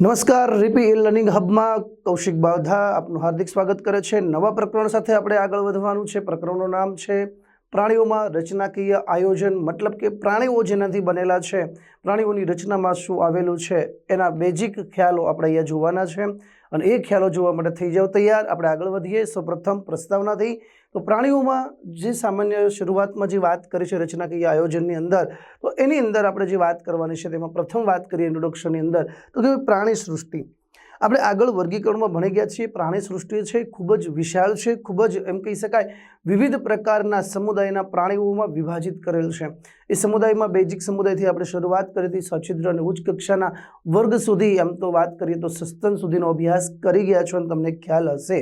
નમસ્કાર, રીપી e learning હબમાં Kaushik બાવધા આપનું હાર્દિક સ્વાગત કરે છે. નવા પ્રકરણ સાથે આપણે આગળ વધવાનું છે. પ્રકરણનું નામ છે પ્રાણીઓમાં રચનાકીય આયોજન, મતલબ કે પ્રાણીઓ જેનાથી બનેલા છે. પ્રાણીઓની રચનામાં શું આવેલું છે એના બેઝિક ખ્યાલો આપણે અહીંયા જોવાના છે. અને એ ખ્યાલો જોવા માટે થઈ જાવ તૈયાર. આપણે આગળ વધીએ. સૌપ્રથમ પ્રસ્તાવનાથી તો પ્રાણીઓમાં જે સામાન્ય શરૂઆતમાં જે વાત કરી છે રચનાકીય આયોજનની અંદર, તો એની અંદર આપણે જે વાત કરવાની છે તેમાં પ્રથમ વાત કરીએ ઇન્ટ્રોડક્શનની અંદર, તો કે પ્રાણી સૃષ્ટિ. આપણે આગળ વર્ગીકરણમાં ભણી ગયા છીએ, પ્રાણી સૃષ્ટિ છે, ખૂબ જ વિશાળ છે, ખૂબ જ એમ કહી શકાય વિવિધ પ્રકારના સમુદાયના પ્રાણીઓમાં વિભાજિત કરેલ છે. એ સમુદાયમાં બેઝિક સમુદાયથી આપણે શરૂઆત કરી હતી, સછિદ્ર અને ઉચ્ચ કક્ષાના વર્ગ સુધી એમ તો વાત કરીએ તો સસ્તન સુધીનો અભ્યાસ કરી ગયા છો અને તમને ખ્યાલ હશે.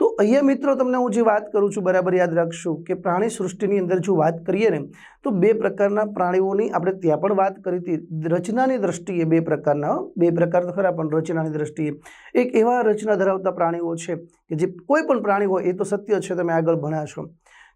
તો અહીંયા મિત્રો તમને હું જે વાત કરું છું, બરાબર યાદ રાખશું કે પ્રાણી સૃષ્ટિની અંદર જો વાત કરીએ ને, તો બે પ્રકારના પ્રાણીઓની આપણે ત્યાં પણ વાત કરી હતી. રચનાની દ્રષ્ટિએ બે પ્રકારના બે પ્રકાર ખરા, પણ રચનાની દ્રષ્ટિએ. એક એવા રચના ધરાવતા પ્રાણીઓ છે કે જે કોઈ પણ પ્રાણી હોય એ તો સત્ય છે, તમે આગળ ભણ્યા છો.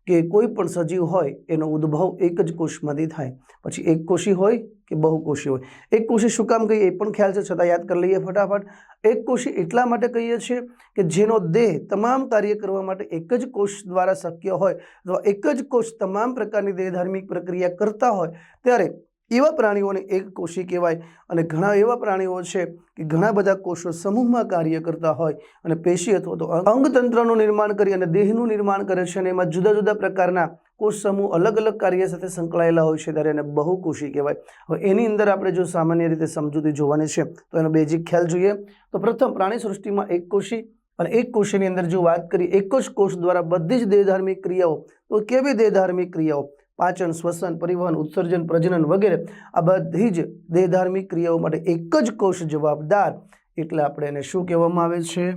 કે કોઈ પણ સજીવ હોય, એનો ઉદ્ભવ એક જ કોષમાંથી થાય. પછી એક કોષી હોય કે બહુકોષી હોય? એક કોષી શું કામ કહીએ? એ પણ ખ્યાલ છે, છતાં યાદ કરી લઈએ ફટાફટ. એક કોષી એટલા માટે કહીએ છીએ કે જેનો દેહ તમામ કાર્ય કરવા માટે એક જ કોષ દ્વારા શક્ય હોય અથવા એક જ કોષ તમામ પ્રકારની દેહ ધાર્મિક પ્રક્રિયા કરતા હોય, ત્યારે એવા પ્રાણીઓને એક કોષી કહેવાય અને ઘણા એવા પ્રાણીઓ છે કે ઘણા બધા કોષો સમૂહમાં કાર્ય કરતા હોય અને પેશી અથવા તો અંગતંત્રનું નિર્માણ કરી અને દેહનું નિર્માણ કરે છે અને એમાં જુદા જુદા પ્રકારના કોષ સમૂહ અલગ અલગ કાર્ય સાથે સંકળાયેલા હોય છે ત્યારે એને બહુકોષી કહેવાય. હવે એની અંદર આપણે જો સામાન્ય રીતે સમજૂતી જોવાની છે તો એનો બેઝિક ખ્યાલ જોઈએ. તો પ્રથમ પ્રાણી સૃષ્ટિમાં એક કોષી અને એક કોષની અંદર જો વાત કરીએ, એક જ કોષ દ્વારા બધી જ દેહધાર્મિક ક્રિયાઓ, તો કેવી દેહધાર્મિક ક્રિયાઓ? પાચન, શ્વસન, પરિવહન, ઉત્સર્જન, પ્રજનન વગેરે આ બધી જ દેહધાર્મિક ક્રિયાઓ માટે એક જ કોષ જવાબદાર એટલે આપણે એને શું કહેવામાં આવે છે?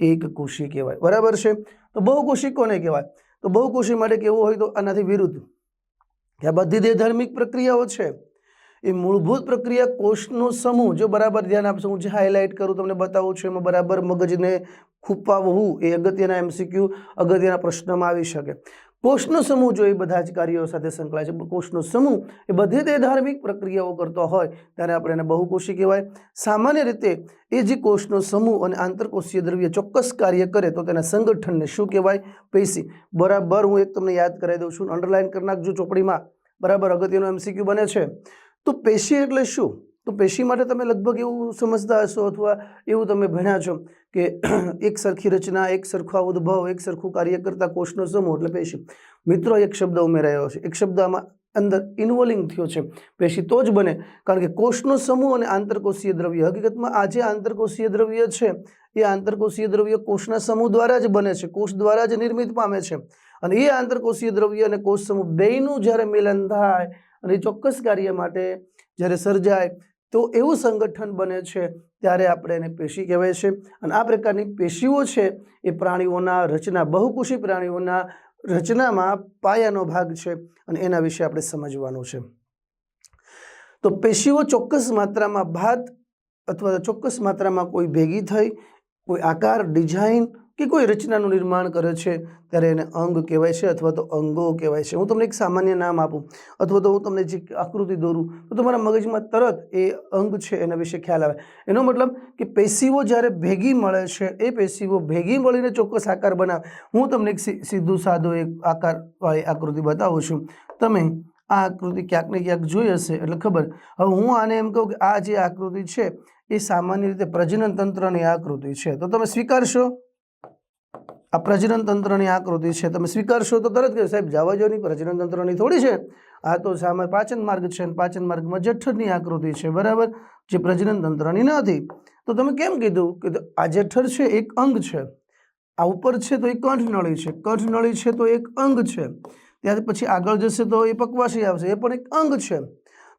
એક કોષી કહેવાય. બરાબર છે? તો બહુકોષી કોને કહેવાય? તો બહુકોષી માટે કેવું હોય તો આનાથી વિરુદ્ધ. કે આ બધી દેહધાર્મિક પ્રક્રિયાઓ છે. એ મૂળભૂત પ્રક્રિયા કોષનો સમૂહ. જો બરાબર ધ્યાન આપશો, હું જે હાઇલાઇટ કરું, તમને બતાવું છું, એમાં બરાબર મગજને ખૂપાવવું એ અગત્યના એમસીક્યુ અગત્યના પ્રશ્નમાં આવી શકે. કોષનો સમૂહ જો એ બધા જ કાર્યો સાથે સંકળાય છે કોષનો સમૂહ એ બધી તે ધાર્મિક પ્રક્રિયાઓ કરતો હોય, ત્યારે આપણે એને બહુકોષી કહેવાય. સામાન્ય રીતે એ જે કોષનો સમૂહ અને આંતરકોષીય દ્રવ્ય ચોક્કસ કાર્ય કરે તો તેના સંગઠનને શું કહેવાય? પેશી. બરાબર, હું એક તમને યાદ કરાવી દઉં છું અંડરલાઇન કરી નાખજો ચોપડીમાં. બરાબર, અગત્યનો એમસીક્યુ બને છે. તો પેશી એટલે શું? તો પેશી માટે તમે લગભગ એવું સમજતા હશો અથવા એવું તમે ભણ્યા છો. કે એક સરખી રચના, એક સરખો ઉદ્ભવ, એક સરખું કાર્ય કરતા કોષનો સમૂહ એટલે પેશી. મિત્રો, એક શબ્દ ઉમેરાયો છે. એક શબ્દ આમાં અંદર ઇન્વોલ્વિંગ થયો છે. પેશી તો જ બને. કારણ કે કોષનો સમૂહ અને આંતરકોષીય દ્રવ્ય. હકીકતમાં આ જે આંતરકોષીય દ્રવ્ય છે, એ આંતરકોષીય દ્રવ્ય કોષના સમૂહ દ્વારા જ બને છે. કોષ દ્વારા જ નિર્મિત પામે છે. અને એ આંતરકોષીય દ્રવ્ય અને કોષ સમૂહ બેયનું જ્યારે મિલન થાય અને ચોક્કસ કાર્ય માટે જ્યારે સર્જાય તો એવું સંગઠન બને છે ત્યારે આપણે એને પેશી કહેવાય છે. અને આ પ્રકારની પેશીઓ છે એ પ્રાણીઓના રચના બહુકુશી પ્રાણીઓના રચનામાં પાયાનો ભાગ છે અને એના વિશે આપણે સમજવાનું છે. તો પેશીઓ ચોક્કસ માત્રામાં ભાત અથવા ચોક્કસ માત્રામાં કોઈ ભેગી થઈ, કોઈ આકાર, ડિઝાઇન કે કોઈ રચનાનું નિર્માણ કરે છે, ત્યારે એને અંગ કહેવાય છે અથવા તો અંગો કહેવાય છે. હું તમને એક સામાન્ય નામ આપું, અથવા તો હું તમને જે આકૃતિ દોરું, તો તમારા મગજમાં તરત એ અંગ છે એના વિશે ખ્યાલ આવે. એનો મતલબ કે પેશીઓ જ્યારે ભેગી મળે છે, એ પેશીઓ ભેગી મળીને ચોક્કસ આકાર બનાવે. હું તમને એક સીધું સાદો એક આકારવાળી આકૃતિ બતાવું છું. તમે આ આકૃતિ ક્યાંક ને ક્યાંક જોઈ હશે, એટલે ખબર. હવે હું આને એમ કહું કે આ જે આકૃતિ છે, એ સામાન્ય રીતે પ્રજનન તંત્રની આકૃતિ છે. તો તમે સ્વીકારશો? આ પ્રજનન તંત્રની આકૃતિ છે. તમે સ્વીકારશો તો તરત કે સાહેબ, જવા જો પ્રજનન તંત્રની થોડી છે. આ તો સામે પાચન માર્ગ છે અને પાચન માર્ગમાં જઠરની આકૃતિ છે, બરાબર? જે પ્રજનન તંત્રની નથી તો તમે કેમ કીધું કે આ જઠર છે એક અંગ છે. આ ઉપર છે તો એ કંઠનળી છે. કંઠનળી છે તો એક અંગ છે. ત્યાર પછી આગળ જશે તો એ પકવાસી આવશે. એ પણ એક અંગ છે.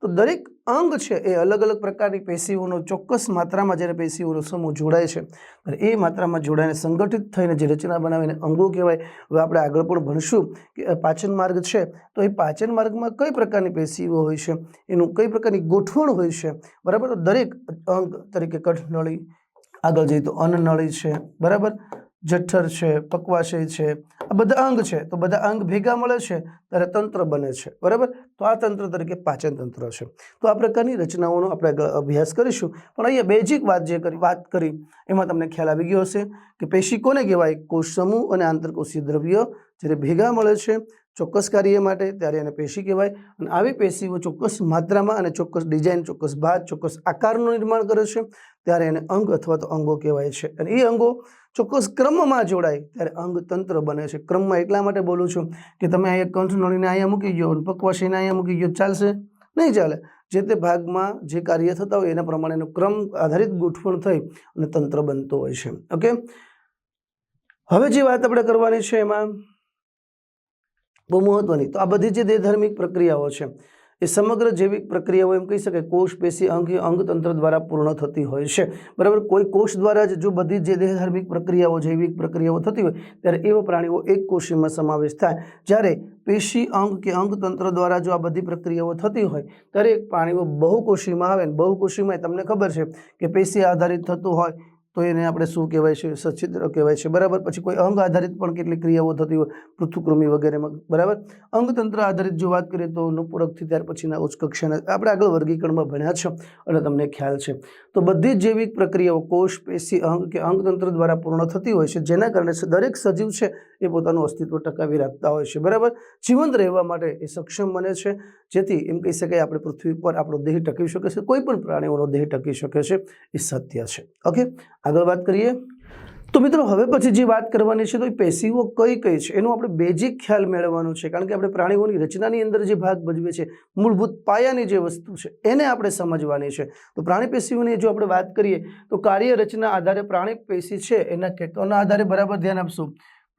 તો દરેક અંગ છે એ અલગ અલગ પ્રકારની પેશીઓનો ચોક્કસ માત્રામાં જ્યારે પેશીઓનો સમૂહ જોડાય છે અને એ માત્રામાં જોડાઈને સંગઠિત થઈને જે રચના બનાવીને અંગો કહેવાય. હવે આપણે આગળ પણ ભણશું કે પાચન માર્ગ છે, તો એ પાચન માર્ગમાં કઈ પ્રકારની પેશીઓ હોય છે, એનું કઈ પ્રકારની ગોઠવણ હોય છે, બરાબર? તો દરેક અંગ, તરીકે કઠનળી, આગળ જઈએ તો અન્નનળી છે, બરાબર? જઠર છે, પકવાશય છે, આ બધા અંગ છે. તો બધા અંગ ભેગા મળે છે, ત્યારે તંત્ર બને છે. બરાબર? તો આ તંત્ર તરીકે પાચન તંત્ર છે. તો આ પ્રકારની રચનાઓનો આપણે અભ્યાસ કરીશું. પણ અહીંયા બેઝિક વાત જે કરી, વાત કરી, એમાં તમને ખ્યાલ આવી ગયો હશે કે પેશી કોને કહેવાય? કોષ સમૂહ અને આંતરકોષીય દ્રવ્ય જ્યારે ભેગા મળે છે, ચોક્કસ કાર્ય માટે ત્યારે એને પેશી કહેવાય. અને આવી પેશીઓ ચોક્કસ માત્રામાં અને ચોક્કસ ડિઝાઇન, ચોક્કસ ભાત ચોક્કસ આકારનું નિર્માણ કરે છે. ત્યારે એને અંગ અથવા તો અંગો કહેવાય છે. અને એ અંગો ચોક્કસ ક્રમમાં જોડાય ત્યારે અંગ તંત્ર બને છે. ક્રમમાં એટલા માટે બોલું છું કે તમે અહીંયા કંઠ નળીને અહીંયા મૂકી ગયો અને અહીંયા મૂકી ગયો ચાલશે? નહીં ચાલે. જે તે ભાગમાં જે કાર્ય થતા હોય એના પ્રમાણેનો ક્રમ આધારિત ગોઠવણ થઈ અને તંત્ર બનતો હોય છે. ઓકે? હવે જે વાત આપણે કરવાની છે એમાં બહુ મહત્વની. તો આ બધી જે દેહધાર્મિક પ્રક્રિયાઓ છે એ સમગ્ર જૈવિક પ્રક્રિયાઓ એમ કહી શકાય, કોષ, પેશી, અંગ અંગતંત્ર દ્વારા પૂર્ણ થતી હોય છે. બરાબર? કોઈ કોષ દ્વારા જ જો બધી જે દેહધાર્મિક પ્રક્રિયાઓ, જૈવિક પ્રક્રિયાઓ થતી હોય, ત્યારે એવા પ્રાણીઓ એક કોશીમાં સમાવેશ થાય. જ્યારે પેશી, અંગ કે અંગતંત્ર દ્વારા જો આ બધી પ્રક્રિયાઓ થતી હોય, ત્યારે પ્રાણીઓ બહુકોશીમાં આવે ને બહુકોશીમાં તમને ખબર છે કે પેશી આધારિત થતું હોય તો એને આપણે શું કહેવાય છે? સચિત્ર કહેવાય છે. બરાબર? પછી કોઈ અંગ આધારિત પણ કેટલીક ક્રિયાઓ થતી હોય પૃથુકૃમિ વગેરેમાં. બરાબર? અંગતંત્ર આધારિત જો વાત કરીએ તો નુપુરકથી ત્યાર પછીના ઉચ્ચ કક્ષાના આપણે આગળ વર્ગીકરણમાં ભણ્યા છો, એટલે તમને ખ્યાલ છે. તો બધી જ જૈવિક પ્રક્રિયાઓ, કોષ, પેશી, અંગ કે અંગતંત્ર દ્વારા પૂર્ણ થતી હોય છે, જેના કારણે દરેક સજીવ છે એ પોતાનું અસ્તિત્વ ટકાવી રાખતા હોય છે, બરાબર? જીવંત રહેવા માટે એ સક્ષમ બને છે. જેથી એમ કહી શકાય આપણે પૃથ્વી પર આપણો દેહ ટકી શકે છે, કોઈ પણ પ્રાણીઓનો દેહ ટકી શકે છે, એ સત્ય છે. ઓકે? આગળ વાત કરીએ. તો મિત્રો, હવે પછી જે વાત કરવાની છે તો એ પેશીઓ કઈ કઈ છે? એનો આપણે બેઝિક ખ્યાલ મેળવવાનો છે. કારણ કે આપણે પ્રાણીઓની રચનાની અંદર જે ભાગ ભજવે છે, મૂળભૂત પાયાની જે વસ્તુ છે, એને આપણે સમજવાની છે. તો પ્રાણી પેશીઓની જો આપણે વાત કરીએ, તો કાર્ય રચના આધારે પ્રાણી પેશી છે, એના કેટલાના આધારે? બરાબર ધ્યાન આપશું.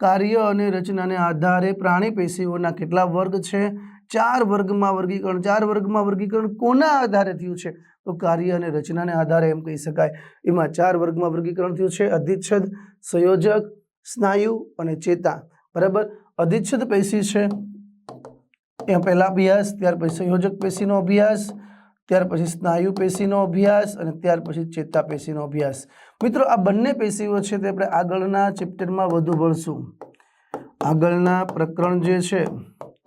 કાર્ય અને રચનાને આધારે પ્રાણી પેશીઓના કેટલા વર્ગ છે? ચાર વર્ગમાં વર્ગીકરણ. ચાર વર્ગમાં વર્ગીકરણ કોના આધારે થયું છે? તો કાર્ય અને રચનાને આધારે એમ કહી શકાય. એમાં ચાર વર્ગમાં વર્ગીકરણ થયું છે. અધિચ્છદ, સંયોજક, સ્નાયુ અને ચેતા. બરાબર? અધિચ્છદ પેશી છે. એ પહેલા અભ્યાસ, ત્યાર પછી સંયોજક પેશીનો અભ્યાસ, ત્યાર પછી સ્નાયુ પેશીનો અભ્યાસ અને ત્યાર પછી ચેતા પેશીનો અભ્યાસ. મિત્રો, આ બંને પેશીઓ છે તે આપણે આગળના ચેપ્ટરમાં વધુ ભણશું. આગળના પ્રકરણ જે છે,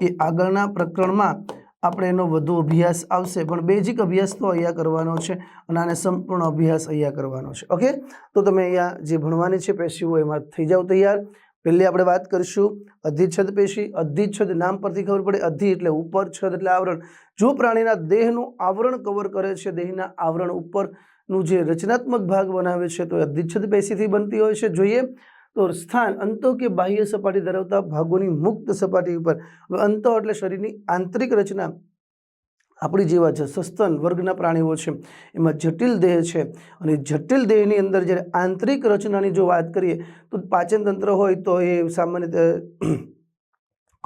એ આગળના પ્રકરણમાં આપણે એનો વધુ અભ્યાસ આવશે. પણ બેઝિક અભ્યાસ તો અહીંયા કરવાનો છે અને આને સંપૂર્ણ અભ્યાસ અહીંયા કરવાનો છે. ઓકે તો તમે અહીંયા જે ભણવાની છે પેશીઓ એમાં થઈ જાવ તૈયાર. પહેલી આપણે વાત કરીશું અધિચ્છદ પેશી. અધિચ્છદ નામ પરથી ખબર પડે. અધિ એટલે ઉપર, છદ એટલે આવરણ. જો પ્રાણીના દેહનું આવરણ કવર કરે છે, દેહના આવરણ ઉપરનું જે રચનાત્મક ભાગ બનાવે છે, તો અધિચ્છદ પેશીથી બનતી હોય છે. જોઈએ. તો સ્થાન અંતો કે બાહ્ય સપાટી ધરાવતા ભાગોની મુક્ત સપાટી ઉપર. હવે અંતો એટલે શરીરની આંતરિક રચના. આપણી જેવા છે સસ્તન વર્ગના પ્રાણીઓ છે. એમાં જટિલ દેહ છે. અને જટિલ દેહની અંદર જ્યારે આંતરિક રચનાની જો વાત કરીએ, તો પાચન તંત્ર હોય તો એ સામાન્ય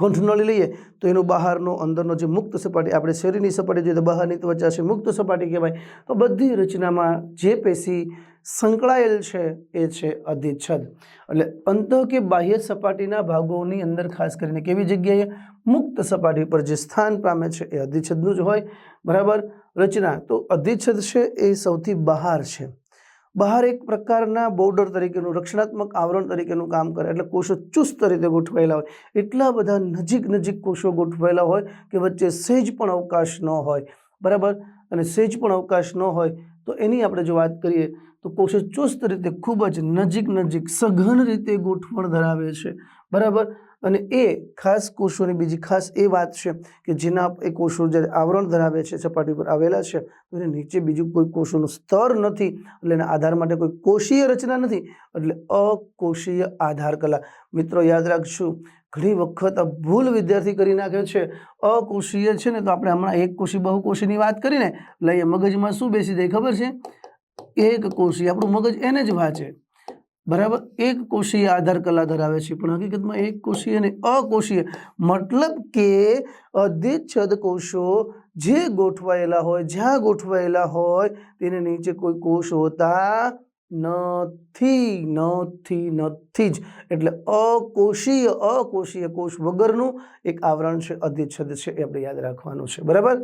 રીતે કંઠનળી લઈએ, તો એનો બહારનો અંદરનો જે મુક્ત સપાટી, આપણે શરીરની સપાટી જોઈએ તો બહારની ત્વચા છે, મુક્ત સપાટી કહેવાય. તો બધી રચનામાં જે પેશી સંકળાયેલ છે, એ છે અધિચ્છદ. એટલે અંત કે બાહ્ય સપાટીના ભાગોની અંદર ખાસ કરીને કેવી જગ્યાએ? મુક્ત સપાટી પર જે સ્થાન પામે છે, એ અધિચ્છદનું જ હોય. બરાબર? રચના. તો અધિચ્છદ છે, એ સૌથી બહાર છે. બહાર એક પ્રકારના બોર્ડર તરીકેનું, રક્ષણાત્મક આવરણ તરીકેનું કામ કરે, એટલે કોષો ચુસ્ત રીતે ગોઠવાયેલા હોય. એટલા બધા નજીક નજીક કોષો ગોઠવાયેલા હોય કે વચ્ચે સહેજ પણ અવકાશ ન હોય. બરાબર? અને સહેજ પણ અવકાશ ન હોય, તો એની આપણે જો વાત કરીએ, તો કોષો ચુસ્ત રીતે ખૂબ જ નજીક નજીક સઘન રીતે ગોઠવણ ધરાવે છે. બરાબર? અને એ ખાસ કોષોની બીજી ખાસ એ વાત છે કે જેના એ કોષો જ્યારે આવરણ ધરાવે છે, સપાટી પર આવેલા છે, તો એને નીચે બીજું કોઈ કોષોનું સ્તર નથી એટલે એના આધાર માટે કોઈ કોષીય રચના નથી એટલે અકોષીય આધાર કલા. મિત્રો, યાદ રાખશું ઘણી વખત આ ભૂલ વિદ્યાર્થી કરી નાખે છે, અકોષીય છે ને તો આપણે હમણાં એક કોષી, બહુકોષીની વાત કરીને લઈએ. મગજમાં શું બેસી જાય ખબર છે? એક કોષી, આપણું મગજ એને જ વાંચે. બરાબર? એક કોષીય આધાર કલા ધરાવે છે, પણ હકીકતમાં એક કોષીય અને અકોષીય મતલબ કે અધિચ્છદ કોષો જે ગોઠવાયેલા હોય, જ્યાં ગોઠવાયેલા હોય, તેને નીચે કોઈ કોષ હોતા નથી નથી નથી જ. એટલે અકોષીય અકોષીય કોષ વગરનું એક આવરણ છે અધિચ્છદ છે, એ આપણે યાદ રાખવાનું છે. બરાબર?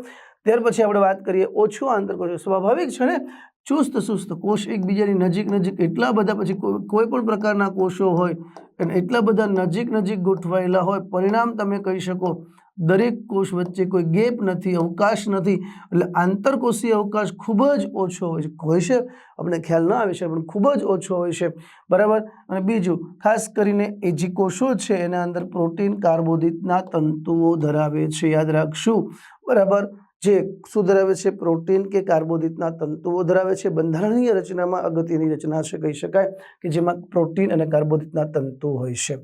ત્યાર પછી આપણે વાત કરીએ ઓછું આંતરકોષ. સ્વાભાવિક છે ને ચુસ્ત સુસ્ત કોષ એકબીજાની નજીક નજીક એટલા બધા પછી કોઈ પણ પ્રકારના કોષો હોય અને એટલા બધા નજીક નજીક ગોઠવાયેલા હોય, પરિણામ તમે કહી શકો. દરેક કોષ વચ્ચે કોઈ ગેપ નથી, અવકાશ નથી. એટલે આંતરકોષીય અવકાશ ખૂબ જ ઓછો હોય છે. હોય છે? આપણે ખ્યાલ ન આવે છે, પણ ખૂબ જ ઓછો હોય છે. બરાબર? અને બીજું, ખાસ કરીને એ જે કોષો છે, એના અંદર પ્રોટીન, કાર્બોદિતના તંતુઓ ધરાવે છે. યાદ રાખશું. બરાબર? જે શું ધરાવે છે? પ્રોટીન કે કાર્બોદિતના તંતુઓ ધરાવે છે? બંધારણીય રચનામાં અગત્યની રચના છે, કહી શકાય કે જેમાં પ્રોટીન અને કાર્બોદિતના તંતુ હોય છે.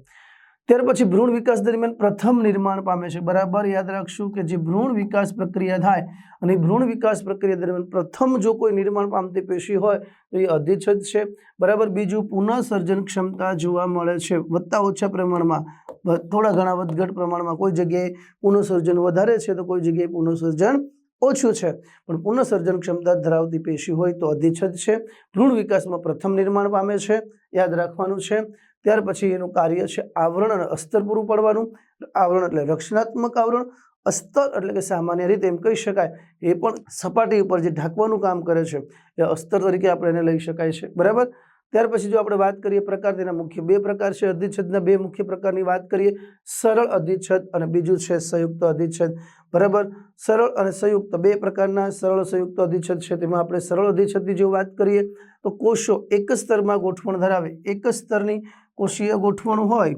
ત્યાર પછી ભ્રૂણ વિકાસ દરમિયાન પ્રથમ નિર્માણ પામે છે. બરાબર યાદ રાખશું કે જે ભ્રૂણ વિકાસ પ્રક્રિયા થાય અને ભ્રૂણ વિકાસ પ્રક્રિયા દરમિયાન પ્રથમ જો કોઈ નિર્માણ પામતી પેશી હોય, તો એ અધિચ્છદ છે. બરાબર બીજું પુનઃસર્જન ક્ષમતા જોવા મળે છે. વધતા ઓછા પ્રમાણમાં થોડા ઘણા વધઘટ પ્રમાણમાં કોઈ જગ્યાએ પુનઃસર્જન વધારે છે તો કોઈ જગ્યાએ પુનઃસર્જન ઓછું છે. પણ પુનઃસર્જન ક્ષમતા ધરાવતી પેશી હોય તો અધિચ્છદ છે, ભ્રૂણ વિકાસમાં પ્રથમ નિર્માણ પામે છે, યાદ રાખવાનું છે. ત્યાર પછી એનું કાર્ય છે આવરણ અને અસ્તર પૂરું પાડવાનું. આવરણ એટલે રક્ષણાત્મક આવરણ. અસ્તર એટલે કે સામાન્ય રીતે એમ કહી શકાય એ પણ સપાટી ઉપર જે ઢાંકવાનું કામ કરે છે. એ અસ્તર તરીકે આપણે એને લઈ શકાય છે. બરાબર? ત્યાર પછી જો આપણે વાત કરીએ પ્રકાર, તેના મુખ્ય બે પ્રકાર છે. અધિચ્છદના બે મુખ્ય પ્રકારની વાત કરીએ, સરળ અધિચ્છદ અને બીજું છે સંયુક્ત અધિચ્છદ. બરાબર? સરળ અને સંયુક્ત બે પ્રકારના સરળ સંયુક્ત અધિચ્છદ છે. તેમાં આપણે સરળ અધિચ્છદની જો વાત કરીએ, તો કોષો એક સ્તરમાં ગોઠવણ ધરાવે. એક સ્તરની કોષીય ગોઠવણ હોય,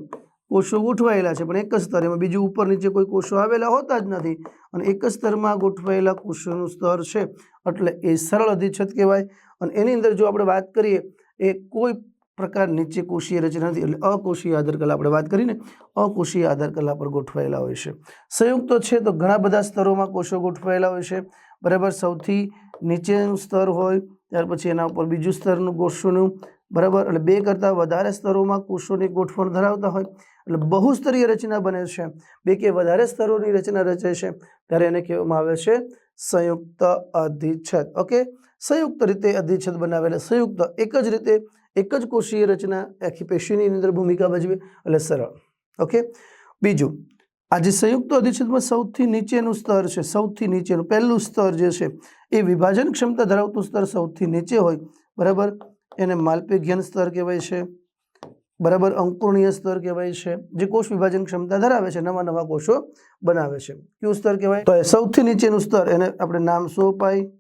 કોષો ગોઠવાયેલા છે, પણ એક સ્તર, એમાં બીજું ઉપર નીચે કોઈ કોષો આવેલા હોતા જ નથી. અને એક સ્તરમાં ગોઠવાયેલા કોષોનું સ્તર છે, એટલે એ સરળ અધિચ્છદ કહેવાય. અને એની અંદર જો આપણે વાત કરીએ એ કોઈ પ્રકાર નીચે કોષીય રચના નથી એટલે અકોષીય આધારકલા આપણે વાત કરીને અકોષીય આધારકલા પર ગોઠવાયેલા હોય છે. સંયુક્ત છે તો ઘણા બધા સ્તરોમાં કોષો ગોઠવાયેલા હોય છે. બરાબર, સૌથી નીચેનું સ્તર હોય, ત્યાર પછી એના ઉપર બીજું સ્તરનું કોષોનું બરાબર? એટલે બે કરતાં વધારે સ્તરોમાં કોષોની ગોઠવણ ધરાવતા હોય. એટલે બહુસ્તરીય રચના બને છે. બે કે વધારે સ્તરોની રચના રચે છે, ત્યારે એને કહેવામાં આવે છે સંયુક્ત અધિચ્છદ. ઓકે? સંયુક્ત રીતે અધિચ્છદ બનાવેલા સંયુક્ત એક જ રીતે એક જ કોષીય રચના આખી પેશીની અંદર ભૂમિકા ભજવે. એટલે સરળ. ઓકે? બીજું, આજે સંયુક્ત અધિચ્છદમાં સૌથી નીચેનું સ્તર છે, સૌથી નીચેનું પહેલું સ્તર જે છે એ વિભાજન ક્ષમતા ધરાવતું સ્તર સૌથી નીચે હોય. બરાબર? એને માલ્પિઘ્યન સ્તર કહેવાય છે. બરાબર અંકુરણીય સ્તર કહેવાય છે. જે કોષ વિભાજન ક્ષમતા ધરાવે છે, નવા નવા કોષો બનાવે છે. કયું સ્તર કહેવાય? તો સૌથી નીચેનું સ્તર, એને આપણે નામ શું અપાય?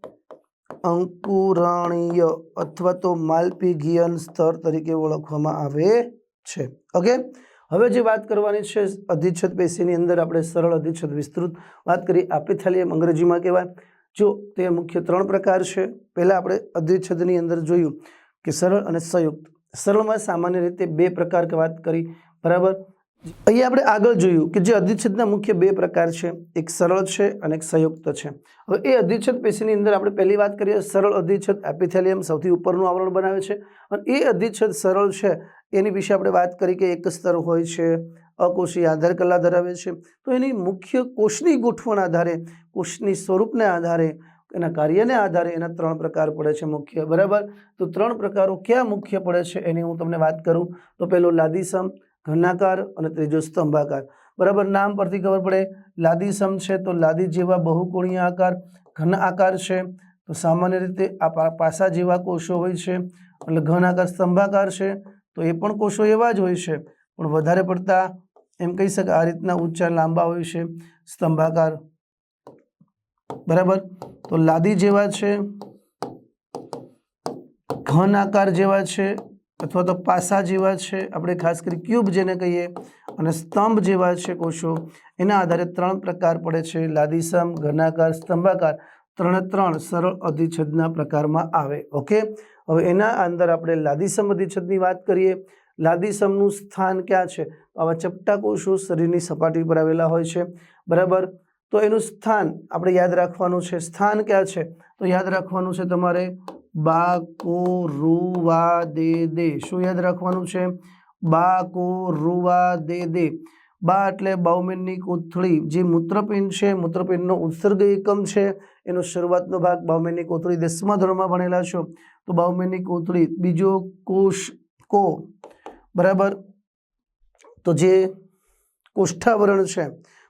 અંકુરણીય અથવા તો માલ્પિઘિયન સ્તર તરીકે ઓળખવામાં આવે છે. ઓકે? હવે જે વાત કરવાની છે, અધિચ્છદ પેશીની અંદર આપણે સરળ અધિચ્છદ વિસ્તૃત વાત કરીએ એમ અંગ્રેજીમાં કહેવાય. જો તે મુખ્ય ત્રણ પ્રકાર છે, પહેલાં આપણે અધિચ્છદની અંદર જોયું. કે સરળ અને સંયુક્ત. સરળમાં સામાન્ય રીતે બે પ્રકાર વાત કરી. બરાબર? અહીંયા આપણે આગળ જોયું કે જે અધિચ્છેદના મુખ્ય બે પ્રકાર છે. એક સરળ છે અને એક સંયુક્ત છે. હવે એ અધિચ્છદ પેશીની અંદર આપણે પહેલી વાત કરીએ, સરળ અધિચ્છદ એપિથેલિયમ સૌથી ઉપરનું આવરણ બનાવે છે. અને એ અધિચ્છદ સરળ છે, એની વિશે આપણે વાત કરી કે એક સ્તર હોય છે અકોષીય આધાર કલા ધરાવે છે. તો એની મુખ્ય કોષની ગોઠવણ આધારે, કોષની સ્વરૂપને આધારે એના કાર્યને આધારે એના ત્રણ પ્રકાર પડે છે મુખ્ય. બરાબર? તો ત્રણ પ્રકારો ક્યાં મુખ્ય પડે છે એની હું તમને વાત કરું. તો પહેલો લાદીસમ, ઘનાકાર અને ત્રીજો સ્તંભાકાર. બરાબર? નામ પરથી ખબર પડે. લાદીસમ છે તો લાદી જેવા બહુકોણીય આકાર, ઘન આકાર છે. તો સામાન્ય રીતે આ પાસા જેવા કોષો હોય છે. એટલે ઘન આકાર, સ્તંભાકાર છે. તો એ પણ કોષો એવા જ હોય છે. પણ વધારે પડતા એમ કહી શકાય આ રીતના ઊંચા લાંબા હોય છે. સ્તંભાકાર બરાબર? તો લાદી જેવા છે, ઘન આકાર જેવા છે, અથવા તો પાસા જેવા છે, આપણે ખાસ કરી ક્યુબ જેને કહીએ, અને સ્તંભ જેવા છે કોષો, એના આધારે ત્રણ પ્રકાર પડે છે. લાદીસમ ઘનાકાર, સ્તંભાકાર, ત્રણે ત્રણ સરળ અધિચ્છદના પ્રકારમાં આવે. ઓકે? હવે એના અંદર આપણે લાદીસમ અધિચ્છદની વાત કરીએ. લાદીસમનું સ્થાન ક્યાં છે? આવા ચપટા કોષો શરીરની સપાટી પર આવેલા હોય છે. બરાબર? તો એનું સ્થાન આપણે યાદ રાખવાનું છે. સ્થાન ક્યાં છે? તો યાદ રાખવાનું છે તમારે બા કો રૂવા દે દે શું યાદ રાખવાનું છે? બા કો રૂવા દે દે બા એટલે બાઉમેનની કોથળી. જે મૂત્રપિંડ છે, મૂત્રપિંડનો ઉત્સર્ગ એકમ છે. એનો શરૂઆતનો ભાગ બાઉમેનની કોથળી દસમા ધોરણમાં ભણેલા છો. તો બાઉમેનની કોથળી બીજો કોષ કો. બરાબર? તો જે કોષ્ઠાવરણ છે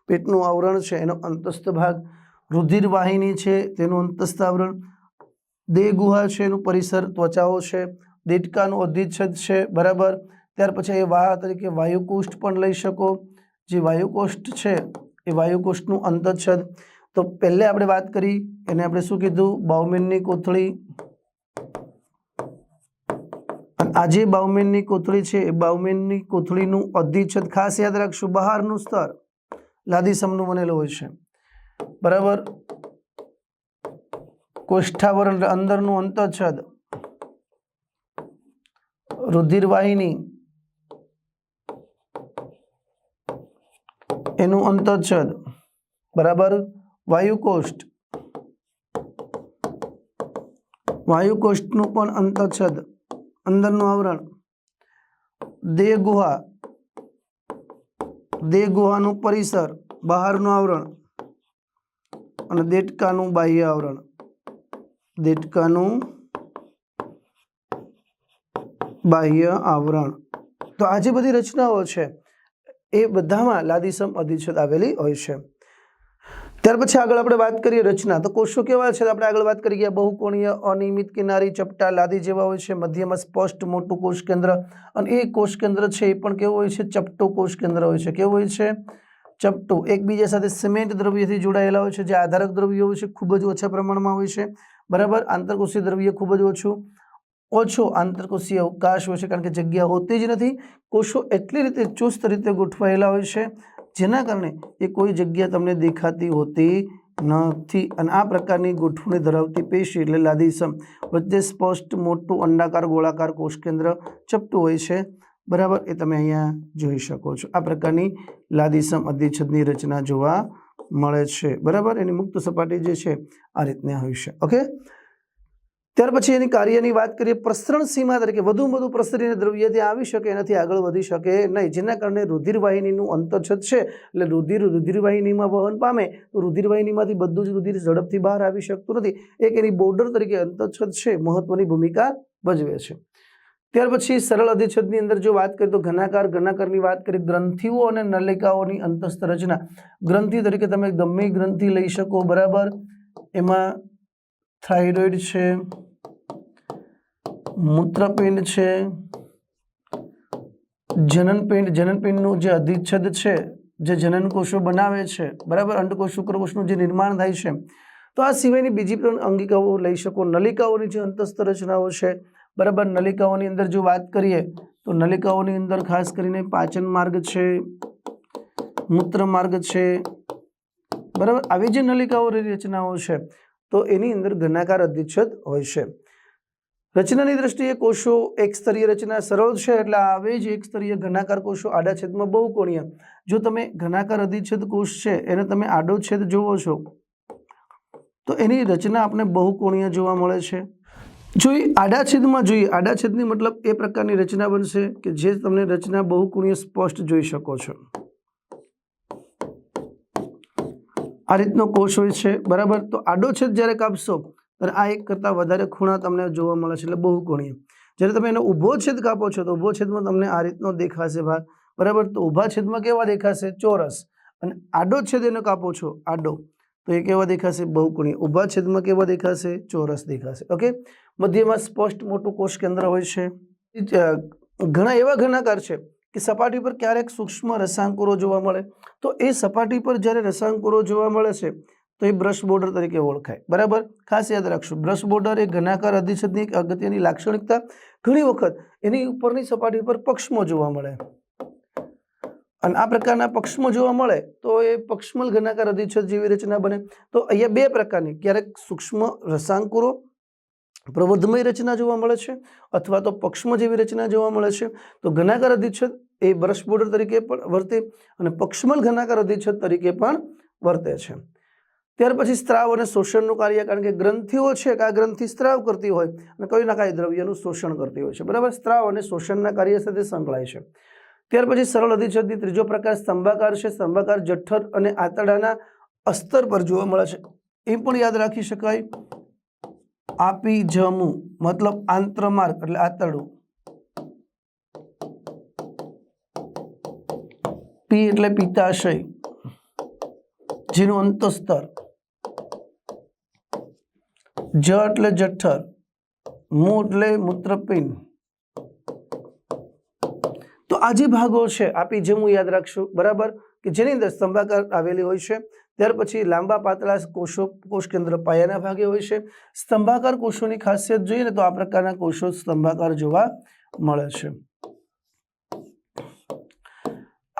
પેટનું આવરણ છે, એનો અંતસ્થ ભાગ રુધિર વાહિની છે, તેનું અંતસ્થ આવરણ દેહ ગુહા છે, એનું પરિસર ત્વચાઓ છે દેટકાનું અધિચ્છદ છે, બરાબર. ત્યાર પછી એ વાહ તરીકે વાયુકોષ્ઠ પણ લઈ શકો. જે વાયુકોષ્ઠ છે, એ વાયુકોષ્ઠનું અંતચ્છદ તો પહેલે આપણે વાત કરી, એને આપણે શું કીધું? બાઉમેનની કોથળી. આ જે બાઉમેનની કોથળી છે, એ બાઉમેનની કોથળીનું અધિચ્છદ ખાસ યાદ રાખશું. બહારનું સ્તર. લાદીસમનું બનેલું હોય છે. બરાબર? કોષ્ઠાવરણ અંદરનું અંતચ્છદ રુધિરવાહિની. એનું અંતચ્છદ બરાબર? વાયુકોષ્ઠ. વાયુકોષ્ઠનું પણ અંતચ્છદ અંદરનું આવરણ. દેહ ગુહા. દેહ ગુહાનું પરિસર, બહારનું આવરણ અને દેડકાનું બાહ્ય આવરણ. દેડકાનું બાહ્ય આવરણ. તો આ જે બધી રચનાઓ છે, એ બધામાં લાદીસમ અધિચ્છેદ આવેલી હોય છે. ત્યાર પછી આગળ આપણે વાત કરીએ રચના. તો કોષો કેવા છે? આપણે આગળ વાત કરી ગયા, બહુકોણીય અનિયમિત કિનારી ચપટા લાદી જેવા હોય છે, મધ્યમાં સ્પષ્ટ મોટું કોષ કેન્દ્ર અને એ કોષ કેન્દ્ર છે એ પણ કેવું હોય છે? ચપટો કોષ કેન્દ્ર હોય છે. કેવું હોય છે? ચપટો. એકબીજા સાથે સિમેન્ટ દ્રવ્યથી જોડાયેલા હોય છે, જે આધારક દ્રવ્યો હોય છે, ખૂબ જ ઓછા પ્રમાણમાં હોય છે. બરાબર? આંતરકોષીય દ્રવ્ય ખૂબ જ ઓછું. ઓછો આંતરકોષીય અવકાશ હોય છે, કારણ કે જગ્યા હોતી જ નથી. કોષો એટલી રીતે ચુસ્ત રીતે ગોઠવાયેલા હોય છે જેના કારણે એ કોઈ જગ્યા તમને દેખાતી હોતી નથી. અને આ પ્રકારની ગોઠવણી ધરાવતી પેશી એટલે લાદીસમ. વચ્ચે સ્પષ્ટ મોટું અંડાકાર ગોળાકાર કોષ કેન્દ્ર ચપટું હોય છે. બરાબર? એ તમે અહીંયા જોઈ શકો છો. આ પ્રકારની લાદીસમ અધિચ્છદની રચના જોવા મળે છે. બરાબર? એની મુક્ત સપાટી જે છે, આ રીતના હોય છે. ઓકે ત્યાર પછી એની કાર્યની વાત કરીએ, પ્રસરણ સીમા તરીકે વધુ વધુ પ્રસરીને દ્રવ્ય ત્યાં આવી શકે એનાથી આગળ વધી શકે નહીં. જેના કારણે રુધિરવાહિનીનું અંતરછદ છે, એટલે રુધિર રુધિરવાહિનીમાં વહન પામે, તો રુધિરવાહિનીમાંથી બધું જ રુધિર ઝડપથી બહાર આવી શકતું નથી. એક એની બોર્ડર તરીકે અંતરછદ છે, મહત્વની ભૂમિકા ભજવે છે. ત્યાર પછી સરળ અધિચ્છદની અંદર જો વાત કરીએ તો ઘનાકાર, ઘનાકારની વાત કરીએ, ગ્રંથિઓ અને નલિકાઓની અંતસ્થ રચના. ગ્રંથિ તરીકે તમે ગમે ગ્રંથિ લઈ શકો, બરાબર? એમાં થાઇરોઇડ છે મૂત્રપિંડ છે, જનનપિંડ, જનનપિંડનું જે અધિચ્છદ છે, જે જનનકોષો બનાવે છે, બરાબર? અંડકોષ શુક્રકોષનું જે નિર્માણ થાય છે. તો આ સિવાયની બીજી પણ અંગિકાઓ લઈ શકો. નલિકાઓની જે અંતસ્થ રચનાઓ છે, બરાબર? નલિકાઓની અંદર જો વાત કરીએ, તો નલિકાઓની અંદર ખાસ કરીને પાચન માર્ગ છે, મૂત્ર માર્ગ છે, બરાબર? આવી જે નલિકાઓની રચનાઓ છે, તો એની અંદર ઘનાકાર અધિચ્છદ હોય છે. રચનાની દ્રષ્ટિએ કોષો એક સ્તરીય રચના સરળ છે એટલે આવે જ એક સ્તરીય ઘનાકાર કોષો આડા છેદમાં બહુકોણીય. જો તમે ઘનાકાર અધિછેદ કોષ છે, એને તમે આડો છેદ જોવો છો, તો એની રચના આપણે બહુકોણીય જોવા મળે છે. જો એ આડા છેદમાં જોઈએ, આડા છેદની મતલબ એ પ્રકારની રચના બનશે કે જે તમને રચના બહુકોણીય સ્પષ્ટ જોઈ શકો છો. આ રીતનો કોષ હોય છે, બરાબર? તો આડો છેદ જ્યારે કાપશો ત્યારે આ એક કરતાં વધારે ખૂણા તમને જોવા મળે છે એટલે બહુકોણીય. જ્યારે તમે એનો ઊભો છેદ કાપો છો તો ઊભો છેદમાં તમને આ રીતનો દેખાશે ભાગ. બરાબર? તો ઊભા છેદમાં કેવા દેખાશે? ચોરસ. અને આડો છેદ એનો કાપો છો આડો. તો એ કેવા દેખાશે? બહુકોણીય. ઊભા છેદમાં કેવા દેખાશે? ચોરસ દેખાશે. ઓકે? મધ્યમાં સ્પષ્ટ મોટું કોષ કેન્દ્ર હોય છે. ઘણા એવા ઘનાકાર છે કે સપાટી પર ક્યારેક સૂક્ષ્મ રસાંકુરો જોવા મળે. તો એ સપાટી પર જ્યારે રસાંકુરો જોવા મળે છે તો એ બ્રશ બોર્ડર તરીકે ઓળખાય. બરાબર? ખાસ યાદ રાખશું. બ્રશ બોર્ડર એ ઘનાકાર અધિચ્છદની અગત્યની લાક્ષણિકતા ઘણી વખત એની ઉપરની સપાટી પર પક્ષમો જોવા મળે. અને આ પ્રકારના પક્ષમો જોવા મળે તો એ પક્ષમલ ઘનાકાર અધિચ્છદ જેવી રચના બને. તો અહીંયા બે પ્રકારની, ક્યારેક સૂક્ષ્મ રસાંકુરો પ્રવર્ધમય રચના જોવા મળે છે અથવા તો પક્ષમ જેવી રચના જોવા મળે છે. તો ઘનાકાર અધિચ્છદ એ બ્રશ બોર્ડર તરીકે પણ વર્તે અને પક્ષમલ ઘનાકાર અધિચ્છદ તરીકે પણ વર્તે છે. ત્યાર પછી સ્ત્રાવ અને શોષણનું કાર્ય, કારણ કે ગ્રંથિઓ છે કે આ ગ્રંથિ સ્ત્રાવ કરતી હોય અને કયું ના કઈ દ્રવ્યનું શોષણ કરતી હોય છે. બરાબર? સ્ત્રાવ અને શોષણના કાર્ય સાથે સંકળાય છે. ત્યાર પછી સરળ અધિચ્છદની ત્રીજો પ્રકાર સ્તંભાકાર છે. સ્તંભાકાર જઠ્ઠર અને આંતરડાના અસ્તર પર જોવા મળે છે. એ પણ યાદ રાખી શકાય. આપી જમું, મતલબ આંત્રમાર્ગ એટલે આંતરડું. પી એટલે પિત્તાશય, જેનું અંતસ્તર. જ એટલે જઠ્ઠર મુ એટલે મૂત્રપિંડ. તો આ જે ભાગો છે, આપી જેમું યાદ રાખશું, બરાબર? કે જેની અંદર સ્તંભાકાર આવેલી હોય છે, ત્યાર પછી લાંબા પાતળા કોષો, કોષ કેન્દ્ર પાયાના ભાગે હોય છે. સ્તંભાકાર કોષોની ખાસિયત જોઈએ ને તો આ પ્રકારના કોષો સ્તંભાકાર જોવા મળે છે.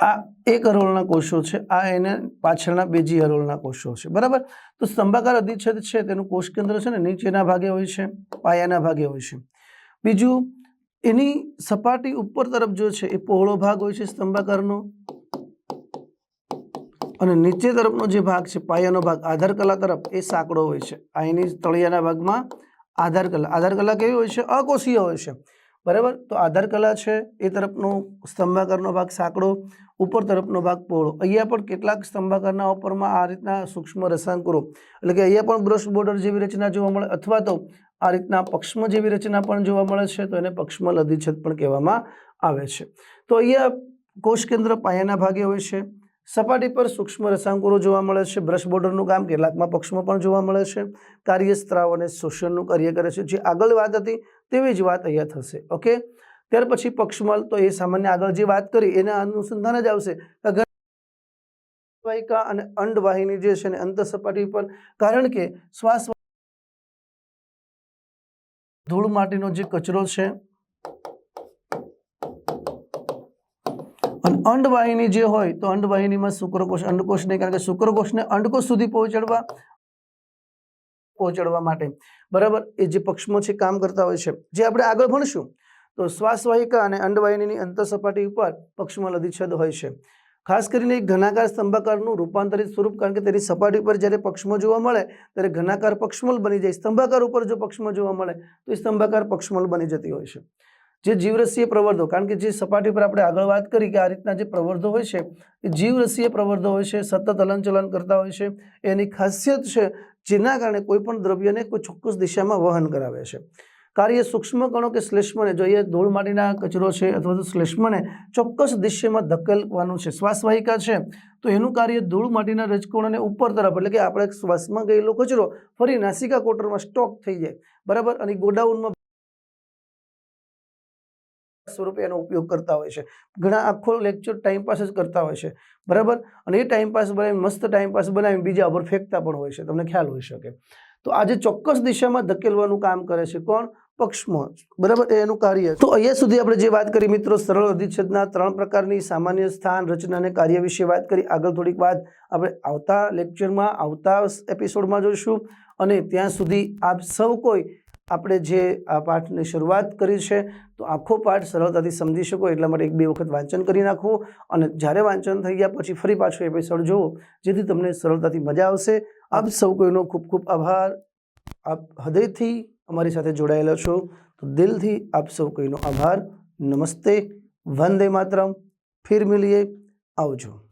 આ એક હરોળના કોષો છે, આ એને પાછળના બીજી હરોળના કોષો છે, બરાબર? તો સ્તંભાકાર અધિચ્છેદ છે, તેનું કોષ કેન્દ્ર છે ને, નીચેના ભાગે હોય છે, પાયાના ભાગે હોય છે. બીજું, એની સપાટી ઉપર તરફ જો છે, એ પહોળો ભાગ હોય છે સ્તંભાકારનો. અને નીચે તરફનો જે ભાગ છે, પાયાનો ભાગ, આધાર કલા તરફ, એ સાંકડો હોય છે. આ એની તળિયાના ભાગમાં આધાર કલા. આધાર કલા કેવી હોય છે? અકોષીય હોય છે. બરાબર? તો આધાર કલા છે, એ તરફનો સ્તંભાકારનો ભાગ સાંકડો. ઉપર તરફનો ભાગ પહોળો. અહીંયા પણ કેટલાક સ્તંભાકારના ઉપરમાં આ રીતના સૂક્ષ્મ રસાંકુરો, એટલે કે અહીંયા પણ બ્રશ બોર્ડર જેવી રચના જોવા મળે, અથવા તો આ રીતના પક્ષ્મ જેવી રચના પણ જોવા મળે છે, તો એને પક્ષ્મ લધિછદ પણ કહેવામાં આવે છે. તો અહીંયા કોષ કેન્દ્ર પાયાના ભાગે હોય છે. સપાટી પર સૂક્ષ્મ રસાંકુરો જોવા મળે છે. બ્રશ બોર્ડરનું કામ કેટલાકમાં પક્ષમાં પણ જોવા મળે છે. કાર્ય સ્ત્રાવ અને શોષણનું કાર્ય કરે છે. જે આગળ વાત હતી, તેવી જ વાત અહીંયા થશે. ઓકે ત્યાર પછી પક્ષમલ તો એ સામાન્ય આગળ જે વાત કરી, એના અનુસંધાન જ આવશે. વાહિકા અને અંડવાહિની જે છે ને અંત સપાટી પર, કારણ કે શ્વાસ ધૂળ માટીનો જે કચરો છે અંડવાહિની જે હોય તો અંડવાહિનીમાં શુક્રકોષ, અંડકોષ નહીં, કારણ કે શુક્રકોષને અંડકોષ સુધી પહોંચાડવા પહોંચાડવા માટે. બરાબર? એ જે પક્ષમાં છે કામ કરતા હોય છે. જે આપણે આગળ ભણશું તો શ્વાસવાહિકા અને અંડવાહિનીની અંતઃસપાટી ઉપર પક્ષમાં અધિચ્છેદ હોય છે. ખાસ કરીને એક ઘનાકાર સ્તંભાકારનું રૂપાંતરિત સ્વરૂપ, કારણ કે તેની સપાટી પર જ્યારે પક્ષમાં જોવા મળે, ત્યારે ઘનાકાર પક્ષમલ બની જાય. સ્તંભાકાર ઉપર જો પક્ષમાં જોવા મળે, તો એ સ્તંભાકાર પક્ષમલ બની જતી હોય છે. જે જીવરસીય પ્રવર્ધો, કારણ કે જે સપાટી પર આપણે આગળ વાત કરી કે આ રીતના જે પ્રવર્ધો હોય છે, એ જીવરસીય પ્રવર્ધો હોય છે, સતત હલનચલન કરતા હોય છે. એની ખાસિયત છે જેના કારણે કોઈ પણ દ્રવ્યને કોઈ ચોક્કસ દિશામાં વહન કરાવે છે. કાર્ય સૂક્ષ્મ કણો કે શ્લેષ્મને? જોઈએ ધૂળ માટીના કચરો છે અથવા તો શ્લેષ્મને ચોક્કસ દિશામાં ધકેલવાનું છે, શ્વાસવાહિકા છે, તો એનું કાર્ય ધૂળ માટીના રજકોણને ઉપર તરફ, એટલે કે આપણે શ્વાસમાં ગયેલો કચરો ફરી નાસિકા કોટરમાં સ્ટોક થઈ જાય, બરાબર? અને ગોડાઉનમાં સ્વરૂપે એનો ઉપયોગ કરતા હોય છે. ઘણા આખો લેક્ચર ટાઈમ પાસ જ કરતા હોય છે, બરાબર? અને એ ટાઈમપાસ બનાવી મસ્ત ટાઈમપાસ બનાવી બીજા ઉપર ફેંકતા પણ હોય છે, તમને ખ્યાલ હોઈ શકે. તો આજે ચોક્કસ દિશામાં ધકેલવાનું કામ કરે છે કોણ? પક્ષમાં બરાબર? એનું કાર્ય તો અહીંયા સુધી આપણે જે વાત કરી, મિત્રો, સરળ અધિચ્છેદના ત્રણ પ્રકારની સામાન્ય સ્થાન રચના અને કાર્ય વિશે વાત કરી. આગળ થોડીક વાત આપણે આવતા લેક્ચરમાં, આવતા એપિસોડમાં જોઈશું. અને ત્યાં સુધી આપ સૌ કોઈ આપણે જે આ પાઠની શરૂઆત કરી છે, તો આખો પાઠ સરળતાથી સમજી શકો. એટલા માટે એક બે વખત વાંચન કરી નાખો અને જ્યારે વાંચન થઈ ગયા પછી ફરી પાછો એપિસોડ જોવો, જેથી તમને સરળતાથી મજા આવશે. આપ સૌ કોઈનો ખૂબ ખૂબ આભાર. આપ હૃદયથી અમારી સાથે જોડાયેલા છો. તો દિલથી આપ સૌ કોઈનો આભાર. નમસ્તે. વંદે માતરમ. ફિર મિલીએ. આવજો.